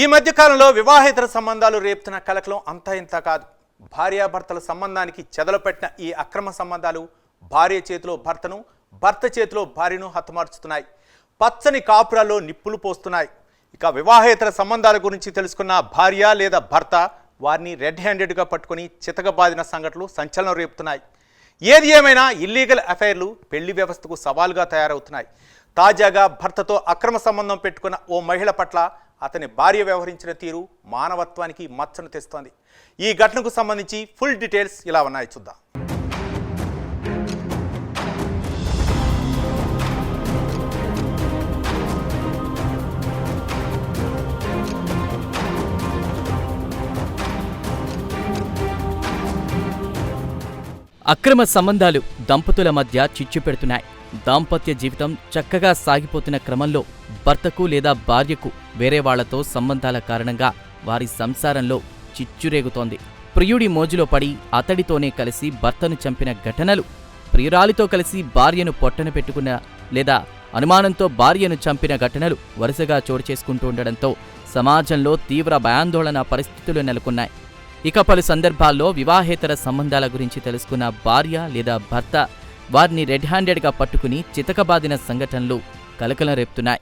ఈ మధ్య కాలంలో వివాహేతర సంబంధాలు రేపుతున్న కలకలం అంతా ఇంత కాదు. భార్యాభర్తల సంబంధానికి చెదలుపెట్టిన ఈ అక్రమ సంబంధాలు భార్య చేతిలో భర్తను భర్త చేతిలో భార్యను హతమార్చుతున్నాయి. పచ్చని కాపురాల్లో నిప్పులు పోస్తున్నాయి. ఇక వివాహేతర సంబంధాల గురించి తెలుసుకున్న భార్య లేదా భర్త వారిని రెడ్ హ్యాండెడ్గా పట్టుకుని చితకబాదిన సంఘటనలు సంచలనం రేపుతున్నాయి. ఏది ఏమైనా ఇల్లీగల్ అఫైర్లు పెళ్ళి వ్యవస్థకు సవాలుగా తయారవుతున్నాయి. తాజాగా భర్తతో అక్రమ సంబంధం పెట్టుకున్న ఓ మహిళ పట్ల అతని భార్య వ్యవహరించిన తీరు మానవత్వానికి మచ్చను తెస్తోంది. ఈ ఘటనకు సంబంధించి ఫుల్ డీటెయిల్స్ ఇలా ఉన్నాయి చూద్దాం. అక్రమ సంబంధాలు దంపతుల మధ్య చిచ్చు పెడుతున్నాయి. దాంపత్య జీవితం చక్కగా సాగిపోతున్న క్రమంలో భర్తకు లేదా భార్యకు వేరే వాళ్ళతో సంబంధాల కారణంగా వారి సంసారంలో చిచ్చురేగుతోంది. ప్రియుడి మోజులో పడి అతడితోనే కలిసి భర్తను చంపిన ఘటనలు ప్రియురాలితో కలిసి భార్యను పొట్టన పెట్టుకున్న లేదా అనుమానంతో భార్యను చంపిన ఘటనలు వరుసగా చోటు చేసుకుంటూ ఉండడంతో సమాజంలో తీవ్ర భయాందోళన పరిస్థితులు నెలకొన్నాయి. ఇక పలు సందర్భాల్లో వివాహేతర సంబంధాల గురించి తెలుసుకున్న భార్య లేదా భర్త వారిని రెడ్ హ్యాండెడ్గా పట్టుకుని చితకబాదిన సంఘటనలు కలకలం రేపుతున్నాయి.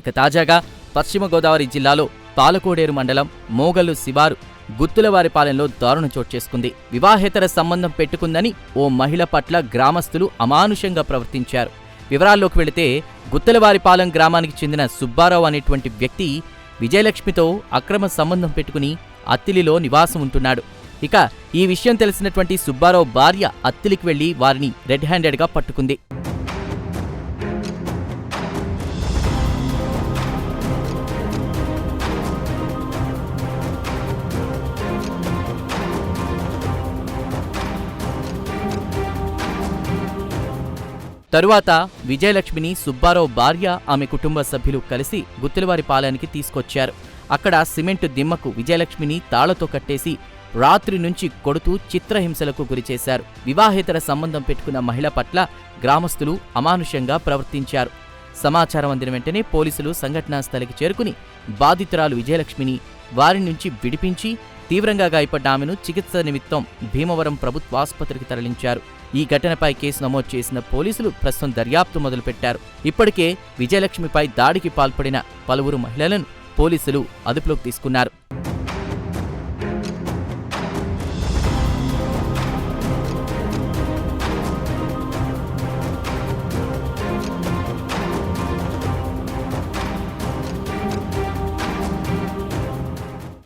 ఇక తాజాగా పశ్చిమ గోదావరి జిల్లాలో పాలకోడేరు మండలం మోగలు శివారు గుత్తులవారిపాలెంలో దారుణ చోటు చేసుకుంది. వివాహేతర సంబంధం పెట్టుకుందని ఓ మహిళ పట్ల గ్రామస్తులు అమానుషంగా ప్రవర్తించారు. వివరాల్లోకి వెళితే గుత్తలవారిపాలెం గ్రామానికి చెందిన సుబ్బారావు అనేటువంటి వ్యక్తి విజయలక్ష్మితో అక్రమ సంబంధం పెట్టుకుని అత్తిలిలో నివాసం ఉంటున్నాడు. ఇక ఈ విషయం తెలిసినటువంటి సుబ్బారావు భార్య అత్తిలికి వెళ్ళి వారిని రెడ్ హ్యాండెడ్గా పట్టుకుంది. తరువాత విజయలక్ష్మిని సుబ్బారావు భార్య ఆమె కుటుంబ సభ్యులు కలిసి గుత్తులవారి పాలెనికి తీసుకొచ్చారు. అక్కడ సిమెంటు దిమ్మకు విజయలక్ష్మిని తాళ్ళతో కట్టేసి రాత్రి నుంచి కొడుతూ చిత్రహింసలకు గురిచేశారు వివాహేతర సంబంధం పెట్టుకున్న మహిళ పట్ల గ్రామస్తులు అమానుషంగా ప్రవర్తించారు. సమాచారం అందిన వెంటనే పోలీసులు సంఘటనా స్థలికి చేరుకుని బాధితురాలు విజయలక్ష్మిని వారి నుంచి విడిపించి తీవ్రంగా గాయపడ్డ ఆమెను చికిత్స నిమిత్తం భీమవరం ప్రభుత్వాసుపత్రికి తరలించారు. ఈ ఘటనపై కేసు నమోదు చేసిన పోలీసులు ప్రస్తుతం దర్యాప్తు మొదలుపెట్టారు. ఇప్పటికే విజయలక్ష్మిపై దాడికి పాల్పడిన పలువురు మహిళలను పోలీసులు అదుపులోకి తీసుకున్నారు.